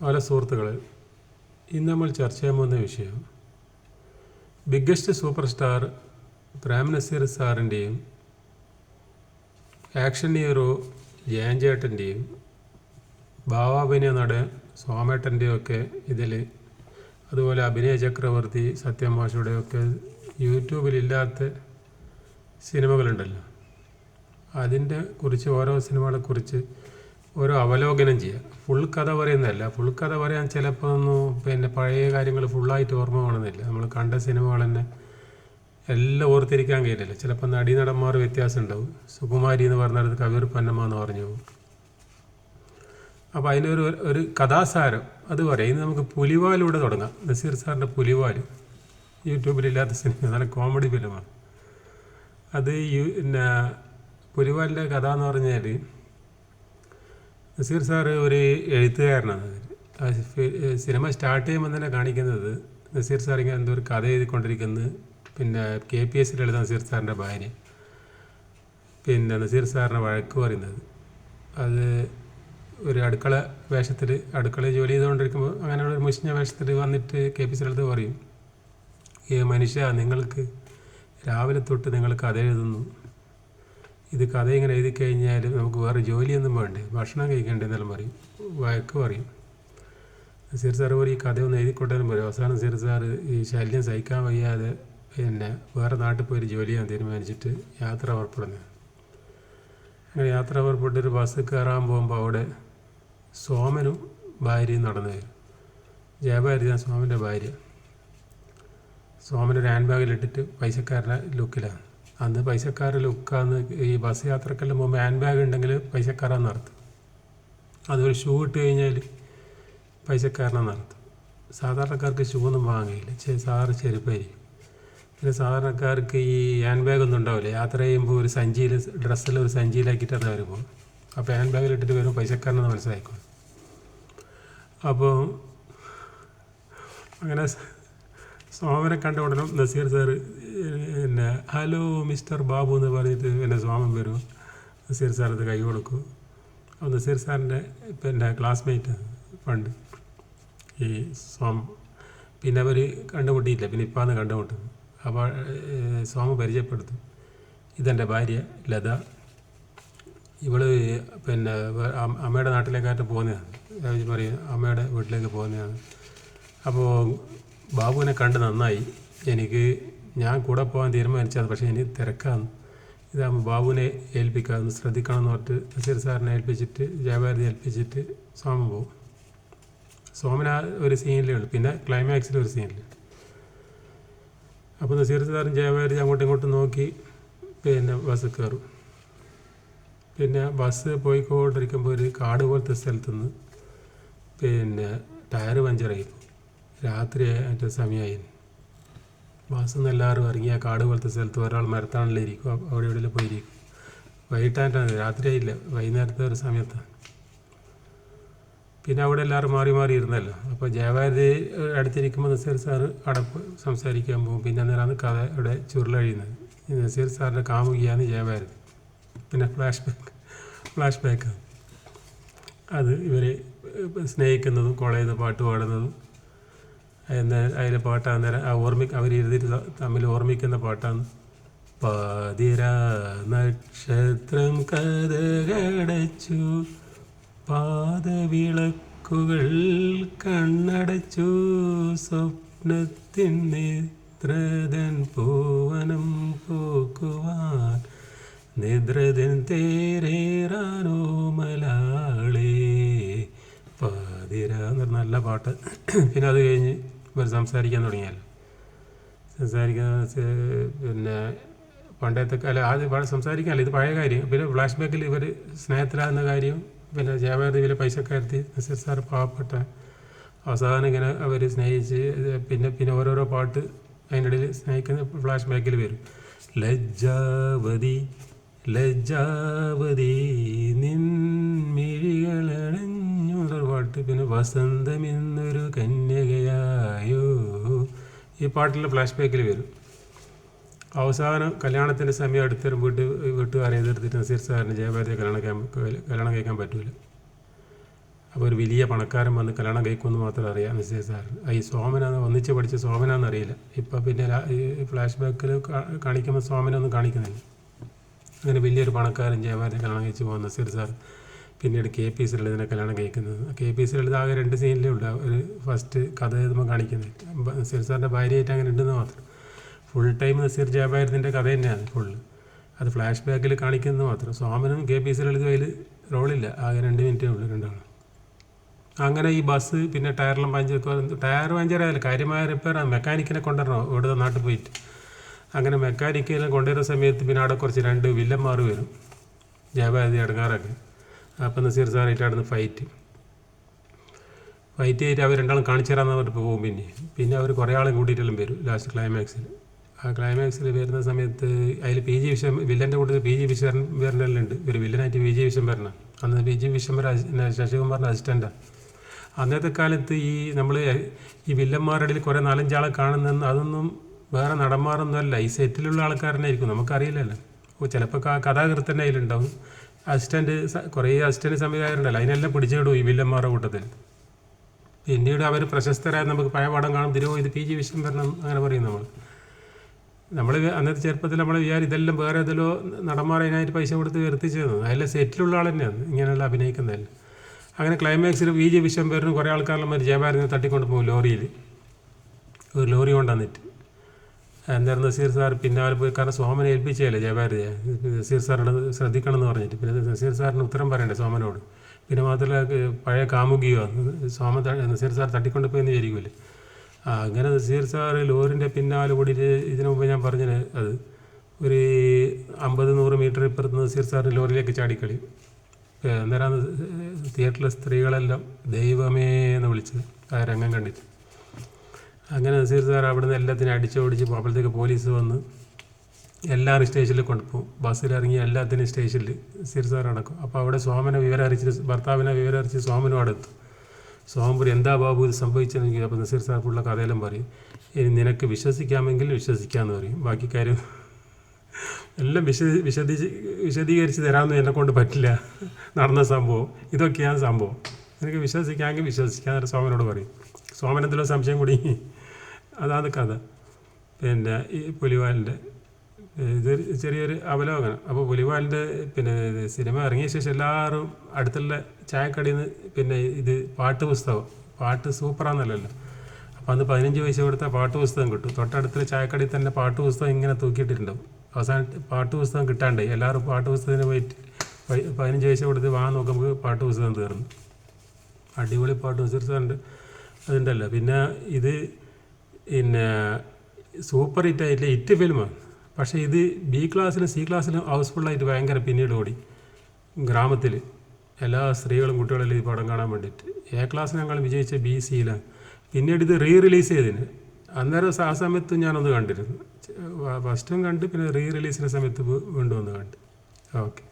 പല സുഹൃത്തുക്കളെ ഇന്ന് നമ്മൾ ചർച്ച ചെയ്യാൻ പോകുന്ന വിഷയം biggest super star Prem Nazir സാറിന്റെയും action hero ജയൻചേട്ടന്റെയും ഭാവാഭിനയ നടൻ സോമേട്ടന്റെയും ഒക്കെ ഇതിൽ അതുപോലെ അഭിനയ ചക്രവർത്തി സത്യമാഷയുടെയൊക്കെ യൂട്യൂബിലില്ലാത്ത സിനിമകളുണ്ടല്ലോ. അതിന്റെ കുറിച്ച് ഓരോ സിനിമകളെ ഓരോ അവലോകനം ചെയ്യുക. ഫുൾ കഥ പറയുന്നതല്ല. ഫുൾ കഥ പറയാൻ ചിലപ്പോൾ ഒന്ന് പിന്നെ പഴയ കാര്യങ്ങൾ ഫുള്ളായിട്ട് ഓർമ്മ വേണമെന്നില്ല നമ്മൾ കണ്ട സിനിമകൾ തന്നെ എല്ലാം ഓർത്തിരിക്കാൻ കഴിയില്ല ചിലപ്പോൾ നടീനടന്മാർ വ്യത്യാസം ഉണ്ടാവും. സുകുമാരി എന്ന് പറഞ്ഞിടത്ത് കവിർ പന്നമ്മ എന്ന് പറഞ്ഞു പോകും. അപ്പോൾ അതിനൊരു ഒരു കഥാസാരം അത് പറയാം. നമുക്ക് പുലിവാലൂടെ തുടങ്ങാം. നസീർ സാറിന്റെ പുലിവാൽ യൂട്യൂബിലില്ലാത്ത സിനിമ. നല്ല കോമഡി ഫിലിമാണ്. അത് പിന്നെ പുലിവാലിന്റെ കഥ എന്ന് പറഞ്ഞാൽ നസീർ സാറ് ഒരു എഴുത്തുകാരനാണ്. സിനിമ സ്റ്റാർട്ട് ചെയ്യുമ്പോൾ തന്നെ കാണിക്കുന്നത് നസീർ സാർ ഇങ്ങനെ എന്തോ ഒരു കഥ എഴുതിക്കൊണ്ടിരിക്കുന്നത് പിന്നെ കെ പി എസ് എഴുതാൻ നസീർ സാറിന്റെ ഭാര്യ. പിന്നെ നസീർ സാറിനെ വഴക്ക് പറയുന്നത്. അത് ഒരു അടുക്കള വേഷത്തിൽ അടുക്കള ജോലി ചെയ്തുകൊണ്ടിരിക്കുമ്പോൾ അങ്ങനെയുള്ള ഒരു മുഷിഞ്ഞ വേഷത്തിൽ വന്നിട്ട് കെ പി എസ് എടുത്ത് പറയും ഈ മനുഷ്യ നിങ്ങൾക്ക് രാവിലെ തൊട്ട് നിങ്ങൾ കഥ എഴുതുന്നു. ഇത് കഥ ഇങ്ങനെ എഴുതി കഴിഞ്ഞാൽ നമുക്ക് വേറെ ജോലിയൊന്നും വേണ്ടേ? ഭക്ഷണം കഴിക്കേണ്ടതെന്നെല്ലാം പറയും. വഴക്ക് പറയും. നസീർ സാർ പറയും ഈ കഥ ഒന്ന് എഴുതിക്കൊട്ടാലും പറയും അവസാനം നസീർ സാർ ഈ ശല്യം സഹിക്കാൻ വയ്യാതെ പിന്നെ വേറെ നാട്ടിൽ പോയി ഒരു ജോലി ചെയ്യാൻ തീരുമാനിച്ചിട്ട് യാത്ര പുറപ്പെടുന്നത്. അങ്ങനെ യാത്ര പുറപ്പെട്ടൊരു ബസ് കയറാൻ പോകുമ്പോൾ അവിടെ സോമനും ഭാര്യയും നടന്നു വരും ജയഭാരതി സോമന്റെ ഭാര്യ. സോമൻ ഒരു ഹാൻഡ് ബാഗിലിട്ടിട്ട് പൈസക്കാരുടെ ലുക്കിലാണ്. അന്ന് പൈസക്കാരിൽ ലുക്കാന്ന് ഈ ബസ് യാത്രക്കെല്ലാം പോകുമ്പോൾ ഹാൻഡ് ബാഗ് ഉണ്ടെങ്കിൽ പൈസക്കാരാന്ന് അർത്ഥം അതൊരു ഷൂ ഇട്ട് കഴിഞ്ഞാൽ പൈസക്കാരനെ അർത്ഥം സാധാരണക്കാർക്ക് ഷൂ ഒന്നും വാങ്ങിയില്ല സാധാരണ ചെരുപ്പായിരിക്കും. പിന്നെ സാധാരണക്കാർക്ക് ഈ ഹാൻഡ് ബാഗ് ഒന്നും ഉണ്ടാവില്ല. യാത്ര ചെയ്യുമ്പോൾ ഒരു സഞ്ചിയിൽ ഡ്രസ്സിൽ ഒരു സഞ്ചിയിലാക്കിയിട്ടാണ് അവർ പോകും അപ്പോൾ ഹാൻഡ് ബാഗിൽ ഇട്ടിട്ട് വരുമ്പോൾ പൈസക്കാരനെന്ന് മനസ്സിലായിക്കോളും. അപ്പോൾ അങ്ങനെ സ- സോമനെ കണ്ട ഉടനെ നസീർ സാർ പിന്നെ ഹലോ മിസ്റ്റർ ബാബു എന്ന് പറഞ്ഞിട്ട് പിന്നെ സോമൻ വരും നസീർ സാർ അത് കൈ കൊടുക്കും. അപ്പോൾ നസീർ സാറിന്റെ ഇപ്പം എന്റെ ക്ലാസ്മേറ്റ് പണ്ട് ഈ സോം പിന്നെ അവർ കണ്ടുമുട്ടിയില്ല പിന്നെ ഇപ്പാന്ന് കണ്ടുമുട്ടും. അപ്പോൾ സ്വാമ പരിചയപ്പെടുത്തും. ഇതെന്റെ ഭാര്യ ലത. ഇവൾ പിന്നെ അമ്മയുടെ നാട്ടിലേക്കായിട്ട് പോകുന്നതാണ്. പറയും അമ്മയുടെ വീട്ടിലേക്ക് പോകുന്നതാണ്. അപ്പോൾ ബാബുവിനെ കണ്ട് നന്നായി. എനിക്ക് ഞാൻ കൂടെ പോകാൻ തീരുമാനിച്ചത് പക്ഷേ ഇനി തിരക്കാന്ന് ഇതാകുമ്പോൾ ബാബുവിനെ ഏൽപ്പിക്കാമെന്ന് ശ്രദ്ധിക്കണം എന്ന് പറഞ്ഞിട്ട് നസീർ സാറിനെ ഏൽപ്പിച്ചിട്ട് ജയഭാരതി ഏൽപ്പിച്ചിട്ട് സോമൻ പോകും. സോമന ഒരു സീനിലേ ഉള്ളൂ. പിന്നെ ക്ലൈമാക്സിൽ ഒരു സീനിൽ അപ്പോൾ നസീർ സാറും ജയഭാരതി അങ്ങോട്ടും ഇങ്ങോട്ടും നോക്കി പിന്നെ ബസ് കയറും. പിന്നെ ബസ് പോയിക്കൊണ്ടിരിക്കുമ്പോൾ ഒരു കാട് പോലത്തെ സ്ഥലത്തുനിന്ന് പിന്നെ ടയർ പഞ്ചറായി. രാത്രി ആയിട്ട് സമയമായി ബസ്സിൽ നിന്ന് എല്ലാവരും ഇറങ്ങി ആ കാട് പോലത്തെ സ്ഥലത്ത് ഒരാൾ മരത്താണിലിരിക്കും ഇരിക്കും. അവിടെ എവിടെയെങ്കിലും പോയിരിക്കും വൈകിട്ടായിട്ടാണ്. രാത്രിയായില്ല വൈകുന്നേരത്തെ ഒരു സമയത്താണ് പിന്നെ അവിടെ എല്ലാവരും മാറി മാറി ഇരുന്നല്ലോ. അപ്പോൾ ജയഭാരതി അടുത്തിരിക്കുമ്പോൾ നസീർ സാറ് അടപ്പ് സംസാരിക്കാൻ പോകും. പിന്നെ അന്നേരമാണ് കഥ ഇവിടെ ചുരുളഴിയുന്നത്. നസീർ സാറിന്റെ കാമുകിയാണ് ജയഭാരതി. പിന്നെ ഫ്ലാഷ് ബാക്ക്. Flash back. അത് ഇവർ സ്നേഹിക്കുന്നതും കോളേജിൽ പാട്ട് പാടുന്നതും എന്ന് അതിലെ പാട്ട് അന്നേരം ആ ഓർമ്മി അവർ എഴുതി തമ്മിൽ ഓർമ്മിക്കുന്ന പാട്ടാണ്. പാതിര നക്ഷത്രം കഥകടച്ചു പാദവിളക്കുകൾ കണ്ണടച്ചു സ്വപ്നത്തിൻ നിദ്രതൻ പൂവനം പോക്കുവാൻ നിദ്രതൻ തേരേറാനോ മലാളേ. പാതിര എന്ന് പറഞ്ഞ നല്ല പാട്ട്. പിന്നെ അത് കഴിഞ്ഞ് ഇവർ സംസാരിക്കാൻ തുടങ്ങിയാൽ സംസാരിക്കുന്ന പിന്നെ പണ്ടത്തെ അല്ല ആദ്യം സംസാരിക്കാനല്ല ഇത് പഴയ കാര്യം. പിന്നെ ഫ്ലാഷ് ബാക്കിൽ ഇവർ സ്നേഹത്തിലാകുന്ന കാര്യം പിന്നെ ജയഭാരതി ഇവരെ പൈസക്കാരത്തി നസീർ സാർ പാവപ്പെട്ട അവസാനം ഇങ്ങനെ അവർ സ്നേഹിച്ച് പിന്നെ പിന്നെ ഓരോരോ പാട്ട് അതിന്റെ ഇടയിൽ സ്നേഹിക്കുന്ന ഫ്ലാഷ് ബാക്കിൽ വരും. ലജ്ജാവതി ലജ്ജാവതി നിൻമിഴികളണഞ്ഞു എന്നൊരു പാട്ട് പിന്നെ വസന്തമെന്നൊരു കന്യകയായോ. ഈ പാട്ടിലെ ഫ്ലാഷ് ബാക്കിൽ വരും. അവസാനം കല്യാണത്തിന്റെ സമയം അടുത്തരും വീട്ട് വീട്ടുകാരെ എതിർത്തിട്ട് നസീർ സാറിന് ജയഭാരതിയെ കല്യാണം കല്യാണം കഴിക്കാൻ പറ്റൂല. അപ്പോൾ ഒരു വലിയ പണക്കാരൻ വന്ന് കല്യാണം കഴിക്കുമെന്ന് മാത്രം അറിയാം നസീർ സാറിന് ഈ സോമനാന്ന് ഒന്നിച്ച് പഠിച്ച സോമനാന്ന് അറിയില്ല. ഇപ്പം പിന്നെ ഫ്ലാഷ് ബാക്കിൽ കാണിക്കുമ്പോൾ സോമനൊന്നും കാണിക്കുന്നില്ല. അങ്ങനെ വലിയൊരു പണക്കാരൻ ജയഭാരതി കല്യാണം കഴിച്ച് പോകുന്ന നസീർ സാർ പിന്നീട് കെ പി സി ലളിതനെ കല്യാണം കഴിക്കുന്നത്. കെ പി സി ലളിത ആകെ രണ്ട് സീനിലേ ഉള്ളൂ. ഒരു ഫസ്റ്റ് കഥ എഴുതുമ്പോൾ കാണിക്കുന്നത്. നസീർ സാറിന്റെ ഭാര്യയായിട്ട് അങ്ങനെ ഉണ്ടെന്ന് മാത്രം. ഫുൾ ടൈം നസീർ ജയഭാരതിന്റെ കഥ തന്നെയാണ് ഫുള്ള് അത് ഫ്ലാഷ് ബാക്കിൽ കാണിക്കുന്നത് മാത്രം. സോമനും കെ പി സി ലളിതും അതിൽ റോളില്ല ആകെ രണ്ട് മിനിറ്റേ ഉള്ളൂ രണ്ടാളും. അങ്ങനെ ഈ ബസ് പിന്നെ ടയറിലും പഞ്ചർ ടയർ പഞ്ചറായാലും കാര്യമായ റിപ്പയറാണ് മെക്കാനിക്കിനെ കൊണ്ടുവരണോ. ഇവിടെ നാട്ടിൽ പോയിട്ട്. അങ്ങനെ മെക്കാനിക്കിനെ കൊണ്ടുവരുന്ന സമയത്ത് പിന്നെ അവിടെ കുറച്ച് രണ്ട് വില്ലന്മാർ വരും. ജയഭാരതി അടങ്ങാറൊക്കെ അപ്പം നസീർ സാറായിട്ട് അവിടെ നിന്ന് ഫൈറ്റ് ഫൈറ്റ് ചെയ്തിട്ട് അവർ രണ്ടാളും കാണിച്ചു തരാമെന്ന് പറഞ്ഞിട്ട് പോകും പിന്നെ. പിന്നെ അവർ കുറേ ആളും കൂട്ടിയിട്ടെല്ലാം വരും ലാസ്റ്റ് ക്ലൈമാക്സിൽ ആ ക്ലൈമാക്സിൽ വരുന്ന സമയത്ത് അതിൽ പി ജി വിശ്വം വില്ലന്റെ കൂട്ടത്തിൽ പി ജി വിശ്വൻ വരണെല്ലാം ഉണ്ട്. ഒരു വില്ലനായിട്ട് പി ജി വിശ്വം വരണം അന്ന് പി ജി വിശ്വംബര ശശികുമാറിന്റെ അസിസ്റ്റന്റാണ് അന്നത്തെ കാലത്ത് ഈ നമ്മൾ ഈ വില്ലന്മാരുടെ കുറേ നാലഞ്ചാളെ കാണുന്ന അതൊന്നും വേറെ നടന്മാരൊന്നുമല്ല. ഈ സെറ്റിലുള്ള ആൾക്കാരനായിരിക്കും നമുക്കറിയില്ലല്ലോ. ചിലപ്പോൾ കഥാകൃത്തന്റെ അതിലുണ്ടാവും. അസിസ്റ്റന്റ് കുറേ അസിസ്റ്റന്റ് സംവിധായകരുണ്ടല്ലോ. അതിനെല്ലാം പിടിച്ചിടും ഈ വില്ലന്മാരുടെ കൂട്ടത്തിൽ. പിന്നീട് അവർ പ്രശസ്തരായ നമുക്ക് പഴയ പടം കാണും. തിരുവോ ഇത് പി ജി വിശ്വംഭരണം അങ്ങനെ പറയും നമ്മൾ. നമ്മൾ അന്നത്തെ ചെറുപ്പത്തിൽ നമ്മൾ വിചാരി ഇതെല്ലാം വേറെ ഏതെല്ലോ നടന്മാർ അതിനായിട്ട് പൈസ കൊടുത്ത് വരുത്തിച്ചത് അതെല്ലാം സെറ്റിലുള്ള ആൾ തന്നെയാണ് ഇങ്ങനെയുള്ള അഭിനയിക്കുന്നതല്ല. അങ്ങനെ ക്ലൈമാക്സിൽ വി ജി വിശ്വംഭരനും കുറേ ആൾക്കാരെല്ലാം ജയഭാരതിനെ തട്ടിക്കൊണ്ട് പോകും ലോറിയിൽ. ഒരു ലോറി കൊണ്ടുവന്നിട്ട്. എന്തായിരുന്നു നസീർ സാർ പിന്നാലെ പോയി കാരണം സോമനെ ഏൽപ്പിച്ചതല്ലേ ജയഭാരതിയെ? നസീർ സാറിന് ശ്രദ്ധിക്കണം എന്ന് പറഞ്ഞിട്ട്. പിന്നെ നസീർ സാറിന് ഉത്തരം പറയണ്ടേ സോമനോട്? പിന്നെ മാത്രമല്ല പഴയ കാമുകിയോ? സോമൻ നസീർ സാർ തട്ടിക്കൊണ്ട് പോയെന്ന് വിചാരിക്കുമല്ലേ അങ്ങനെ നസീർ സാർ ലോറിന്റെ പിന്നാലെ കൂടിയിട്ട് ഇതിനു മുമ്പ് ഞാൻ പറഞ്ഞത് അത്? ഒരു അമ്പത് നൂറ് മീറ്റർ ഇപ്പുറത്ത് നസീർ സാർ ലോറിയിലേക്ക് ചാടിക്കളി. അന്നേരം തിയേറ്ററിലെ സ്ത്രീകളെല്ലാം ദൈവമേ എന്ന് വിളിച്ചത് ആ രംഗം കണ്ടിട്ട്. അങ്ങനെ നസീർ സാർ അവിടുന്ന് എല്ലാത്തിനും അടിച്ചോടിച്ച് അപ്പോഴത്തേക്ക് പോലീസ് വന്ന് എല്ലാവരും സ്റ്റേഷനിൽ കൊണ്ടുപോകും. ബസ്സിൽ ഇറങ്ങി എല്ലാത്തിനും സ്റ്റേഷനിൽ നസീർ സാർ അടക്കും അപ്പോൾ അവിടെ സോമനെ വിവരം അറിയിച്ച് ഭർത്താവിനെ വിവരം അറിയിച്ച് സോമനും അടുത്തു സോമപുരി എന്താ ബാബു ഇത് സംഭവിച്ചതെങ്കിൽ അപ്പോൾ നസീർ സാർ ഉള്ള കഥയെല്ലാം പറയും. ഇനി നിനക്ക് വിശ്വസിക്കാമെങ്കിൽ വിശ്വസിക്കാമെന്ന് പറയും. ബാക്കി കാര്യം എല്ലാം വിശ വിശദീ വിശദീകരിച്ച് തരാമെന്ന് എന്നെ കൊണ്ട് പറ്റില്ല. നടന്ന സംഭവം. ഇതൊക്കെയാണ് സംഭവം. നിനക്ക് വിശ്വസിക്കാമെങ്കിൽ വിശ്വസിക്കാമെന്ന് സോമനോട് പറയും. സോമൻ എന്തെങ്കിലും സംശയം കൂടി. അതാണ് കഥ. പിന്നെ ഈ പുലിവാലിന്റെ ഇത് ചെറിയൊരു അവലോകനം. അപ്പോൾ പുലിവാലിന്റെ പിന്നെ സിനിമ ഇറങ്ങിയ ശേഷം എല്ലാവരും അടുത്തുള്ള ചായക്കടയിൽ നിന്ന് പിന്നെ ഇത് പാട്ട് പുസ്തകം പാട്ട് സൂപ്പറാണെന്നല്ലല്ലോ അപ്പോൾ അന്ന് പതിനഞ്ച് പൈസ കൊടുത്താൽ പാട്ട് പുസ്തകം കിട്ടും. തൊട്ടടുത്തുള്ള ചായക്കടയിൽ തന്നെ പാട്ട് പുസ്തകം ഇങ്ങനെ തൂക്കിയിട്ടിട്ടുണ്ടാവും. അവസാനം പാട്ട് പുസ്തകം കിട്ടാണ്ടായി എല്ലാവരും പാട്ട് പുസ്തകത്തിന് പോയിട്ട് പതിനഞ്ച് പൈസ കൊടുത്ത് വാ നോക്കുമ്പോൾ പാട്ട് പുസ്തകം തീർന്നു. അടിപൊളി പാട്ട് പുസ്തകം സാറിന്റെ അതുണ്ടല്ലോ. പിന്നെ ഇത് പിന്നെ സൂപ്പർ ഹിറ്റ് ആയിട്ടില്ല ഹിറ്റ് ഫിലിമാണ് പക്ഷേ ഇത് ബി ക്ലാസ്സിലും സി ക്ലാസ്സിലും ഹൗസ്ഫുള്ളായിട്ട് ഭയങ്കര പിന്നീട് ഓടി. ഗ്രാമത്തിൽ എല്ലാ സ്ത്രീകളും കുട്ടികളെല്ലാം ഈ പടം കാണാൻ വേണ്ടിയിട്ട്. എ ക്ലാസ് ഞങ്ങൾ വിജയിച്ച ബി സിയിലാണ് പിന്നീട് ഇത് റീ റിലീസ് ചെയ്തതിന്. അന്നേരം ആ സമയത്ത് ഞാനൊന്ന് കണ്ടിരുന്നു. ഫസ്റ്റും കണ്ട് പിന്നെ റീ റിലീസിന്റെ സമയത്ത് വീണ്ടും ഒന്ന് കണ്ട്. ഓക്കെ